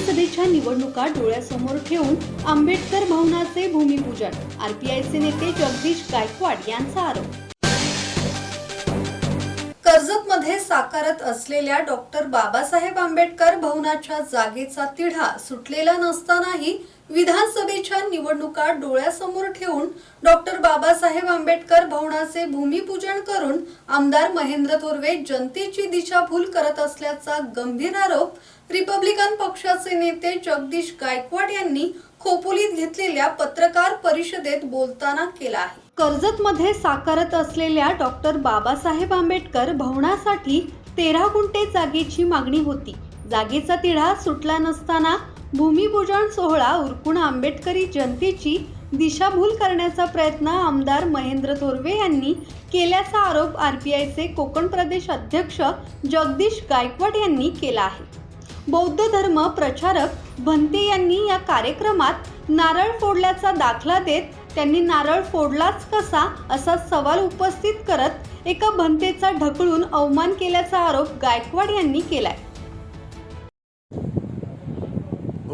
विधानसभेच्या निवडणुका डोळ्यासमोर ठेवून आंबेडकर भवनाचे भूमिपूजन. आरपीआयचे नेते जगदीश गायकवाड यांचा आरोप. कर्जतमध्ये साकारत असलेल्या डॉक्टर बाबासाहेब आंबेडकर भवनाच्या जागेचा तिढा सुटलेला नसतानाही विधानसभेच्या निवडणुका डोळ्यासमोर ठेवून डॉक्टर बाबासाहेब आंबेडकर भवनाचे भूमिपूजन करून आमदार महेंद्र थोरवे जनतेची दिशाभूल करत असल्याचा गंभीर आरोप रिपब्लिकन पक्षाचे नेते जगदीश गायकवाड यांनी खोपोलीत घेतलेल्या पत्रकार परिषदेत बोलताना केला आहे. कर्जतमध्ये साकारत असलेल्या डॉक्टर बाबासाहेब आंबेडकर भवनासाठी तेरा गुंठे जागेची मागणी होती. जागेचा तिढा सुटला नसताना भूमिपूजन सोहळा उरकून आंबेडकरी जनतेची दिशाभूल करण्याचा प्रयत्न आमदार महेंद्र थोरवे यांनी केल्याचा आरोप आर बी आयचे कोकण प्रदेश अध्यक्ष जगदीश गायकवाड यांनी केला आहे. बौद्ध धर्म प्रचारक भंते यांनी या कार्यक्रमात नारळ फोडल्याचा दाखला देत त्यांनी नारळ फोडलाच कसा असा सवाल उपस्थित करत एका भंतेचा ढकलून अवमान केल्याचा आरोप गायकवाड यांनी केलाय.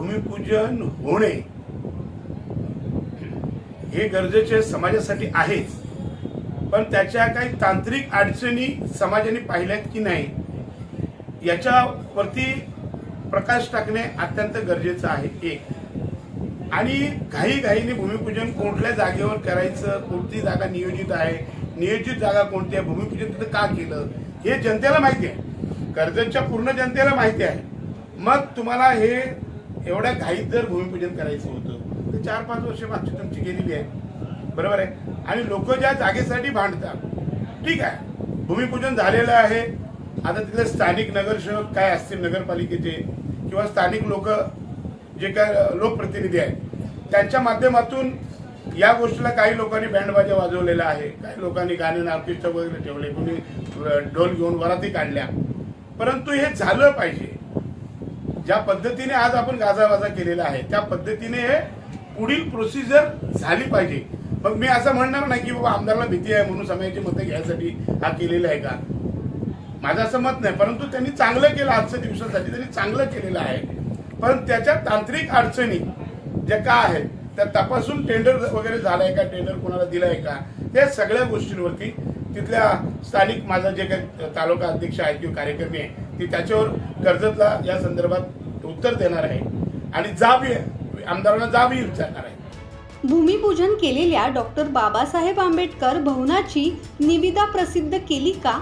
भूमिपूजन होणे हे गरजेचे समाजासाठी आहेच. पण त्याच्या काही तांत्रिक अडचणी समाजाने पाहिल्यात की नाही याच्यावरती प्रकाश टाकणे अत्यंत गरजेचं आहे. एक. आणि घाई घाईने भूमिपूजन कोणत्या जागेवर करायचं कोणती जागा नियोजित आहे नियोजित जागा कोणती आहे भूमिपूजन तिथं का केलं हे जनतेला माहिती आहे. कर्जतच्या पूर्ण जनतेला माहिती आहे. मग तुम्हाला हे एवढ्या घाईत जर भूमिपूजन करायचं होतं तर चार पाच वर्ष मागची तुमची गेलेली आहे. बरोबर आहे? आणि लोक ज्या जागेसाठी भांडतात ठीक आहे भूमिपूजन झालेलं आहे. आता तिथले स्थानिक नगरसेवक काय असतील नगरपालिकेचे किंवा स्थानिक लोक जे काय लोकप्रतिनिधी आहेत त्यांच्या माध्यमातून या गोष्टीला काही लोकांनी बँडबाजा वाजवलेला आहे. काही लोकांनी गाणे ऑर्केस्ट्रा वगैरे ठेवले. कोणी ढोल घेऊन वराती काढल्या. परंतु हे झालं पाहिजे. ज्या पद्धतीने आज आपण गाजावाजा केलेला आहे त्या पद्धतीने हे पुढील प्रोसिजर झाली पाहिजे. मग मी असं म्हणणार नाही की बाबा आमदारला भीती आहे म्हणून समाजाची मतं घ्यायसाठी हा केलेला आहे का? माझं असं मत नाही परंतु त्यांनी चांगलं केलं आजच्या दिवसासाठी त्यांनी चांगलं केलेलं आहे. पण त्याच्या तांत्रिक अडचणी ज्या का आहेत त्या तपासून टेंडर वगैरे झालाय का टेंडर कोणाला दिलाय का या सगळ्या गोष्टींवरती तिथल्या स्थानिक माझा जे काही तालुका अध्यक्ष आहेत किंवा कार्यकर्ते आहे ती त्याच्यावर कर्जतला या संदर्भात उत्तर देणार आहे. आणि जाबी आमदारांना जाबी विचारणार आहे. भूमिपूजन केलेल्या डॉक्टर बाबासाहेब आंबेडकर भवनाची निविदा प्रसिद्ध केली का?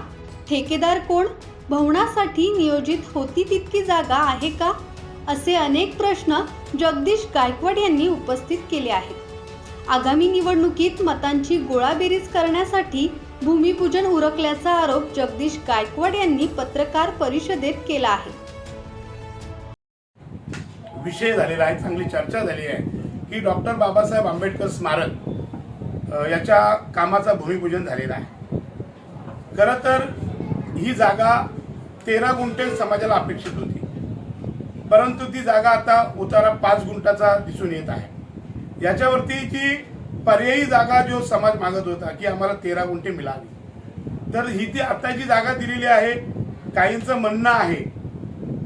ठेकेदार कोण? भवनासाठी नियोजित होती तितकी जागा आहे का? असे अनेक प्रश्न जगदीश गायकवाड यांनी उपस्थित केले आहेत. आगामी निवडणुकीत मतांची गोळाबेरीज करण्यासाठी भूमिपूजन उरकल्याचा आरोप जगदीश गायकवाड यांनी पत्रकार परिषदेत केला आहे. विषय झालेला आहे चांगली चर्चा झाली आहे की डॉक्टर बाबासाहेब आंबेडकर स्मारक याच्या कामाचा भूमिपूजन झालेला आहे. खरं तर ही जागा तेरा गुंठे समाजाला अपेक्षित होती. परंतु ती जागा आता उतारा पाच गुंठाचा दिसून येत आहे. याच्यावरती जी पर्यायी जागा जो समाज मागत होता की आम्हाला तेरा गुंठे मिळाली. तर ही ती आत्ताची जी जागा दिलेली आहे. काहींचं म्हणणं आहे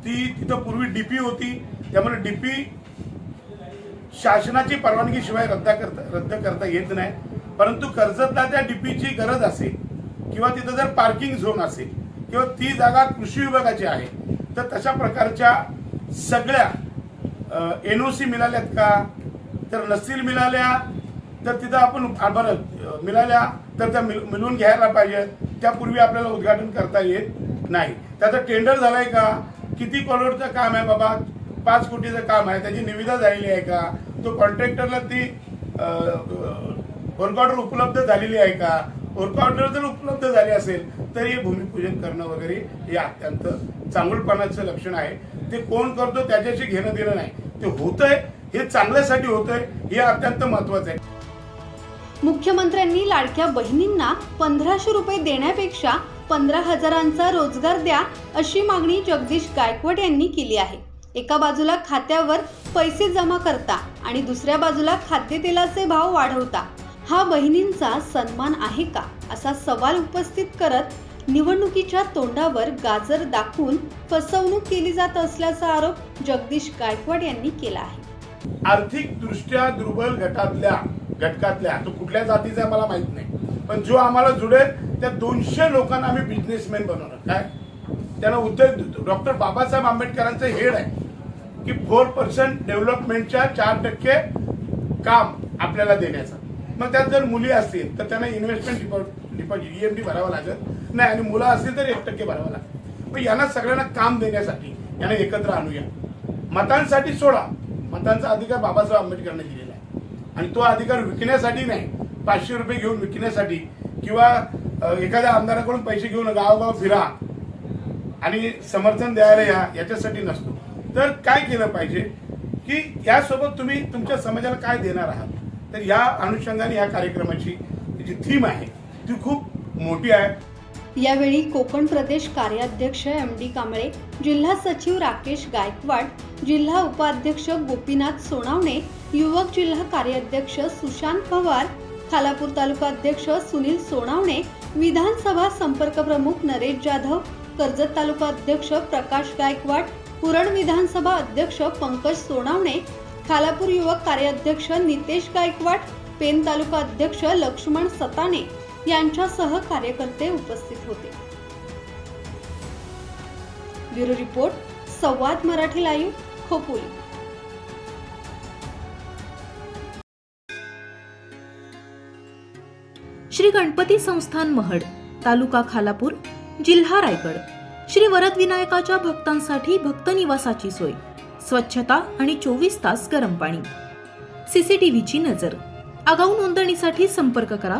ती तिथं पूर्वी डीपी होती. त्यामुळे डीपी शासनाची परवानगीशिवाय रद्द करता रद्द करता येत नाही. परंतु कर्जतला त्या डीपीची गरज असेल किंवा तिथं जर पार्किंग झोन असेल किंवा ती जागा कृषी विभागाची आहे तर तशा प्रकारच्या सगळ्या एन ओ सी मिळाल्यात का? तर नसतील मिळाल्या तर तिथं आपण आ, बरं मिळाल्या तर त्या मिळ- मिळवून घ्यायला पाहिजे. त्यापूर्वी आपल्याला उद्घाटन करता येत नाही. त्याचं टेंडर झालंय का? किती करोडचं काम आहे बाबा? पाच कोटीचं काम आहे. त्याची निविदा झालेली आहे का? तो कॉन्ट्रॅक्टरला ती वर्क ऑर्डर उपलब्ध झालेली आहे का? वर्क ऑर्डर जर उपलब्ध झाली असेल तर हे भूमिपूजन करणं वगैरे हे अत्यंत चांगलपणाचं लक्षण आहे. ते कोण करतो? त्याच्याशी घेणं देणं नाही. ते होतंय हे चांगल्यासाठी होतंय हे अत्यंत महत्वाचं आहे. मुख्यमंत्र्यांनी लाडक्या बहिणींना पंधराशे रुपये देण्यापेक्षा पंधरा हजारांचा रोजगार द्या अशी मागणी जगदीश गायकवाड यांनी केली आहे. एका बाजूला खात्यावर पैसे जमा करता आणि दुसऱ्या बाजूला खाद्यतेलाचे भाव वाढवता. हा बहिणींचा सन्मान आहे का? असा सवाल उपस्थित करत निवडणुकीच्या तोंडावर गाजर दाखवून फसवणूक केली जात असल्याचा आरोप जगदीश गायकवाड यांनी केला आहे. आर्थिक दृष्ट्या दुर्बल गटातल्या घटकातल्या. तो कुठल्या जातीचा आहे मला माहीत नाही. पण जो आम्हाला जुडेल त्या दोनशे लोकांना आम्ही बिझनेसमॅन बनवणार. काय? त्याला उद्योग देतो. डॉक्टर बाबासाहेब आंबेडकरांचं हेड आहे की फोर पर्सेंट डेव्हलपमेंटच्या चार टक्के काम आपल्याला देण्याचं. मग त्यात जर मुली असतील तर त्यांना इन्व्हेस्टमेंट डिपॉझिट ईएमडी भरावं लागेल. नाही आणि मुलं असतील तर एक टक्के भरावं लागेल. मग यांना सगळ्यांना काम देण्यासाठी यांना एकत्र आणूया. मतांसाठी सोडा. मतांचा अधिकार बाबासाहेब आंबेडकरांनी दिलेला आहे. आणि तो अधिकार विकण्यासाठी नाही. पाचशे रुपये घेऊन विकण्यासाठी. किंवा एखाद्या आमदाराकडून पैसे घेऊन गावगाव फिरा. आणि समर्थन द्यायला या याच्यासाठी नसतो. तर काय केलं पाहिजे? की यासोबत तुम्ही तुमच्या समाजाला काय देणार आहात? तर या अनुषंगाने या कार्यक्रमाची जी थीम आहे ती खूप मोठी आहे. यावेळी कोकण प्रदेश कार्याध्यक्ष एम डी कांबळे जिल्हा सचिव राकेश गायकवाड जिल्हा उपाध्यक्ष गोपीनाथ सोनावणे युवक जिल्हा कार्याध्यक्ष सुशांत पवार खालापूर तालुका अध्यक्ष सुनील सोनावणे विधानसभा संपर्क प्रमुख नरेश जाधव कर्जत तालुका अध्यक्ष प्रकाश गायकवाड पुरण विधानसभा अध्यक्ष पंकज सोनावणे खालापूर युवक कार्याध्यक्ष नितेश गायकवाड पेन तालुका अध्यक्ष लक्ष्मण सताने यांच्यासह कार्यकर्ते उपस्थित होते. Bureau report Samvad Marathi live Khopoli. Shri Ganpati संस्थान महड तालुका खालापूर जिल्हा रायगड. श्री वरदविनायकाच्या भक्तांसाठी भक्त निवासाची सोय स्वच्छता आणि चोवीस तास गरम पाणी. सीसीटीव्हीची नजर. आगाऊ नोंदणीसाठी संपर्क करा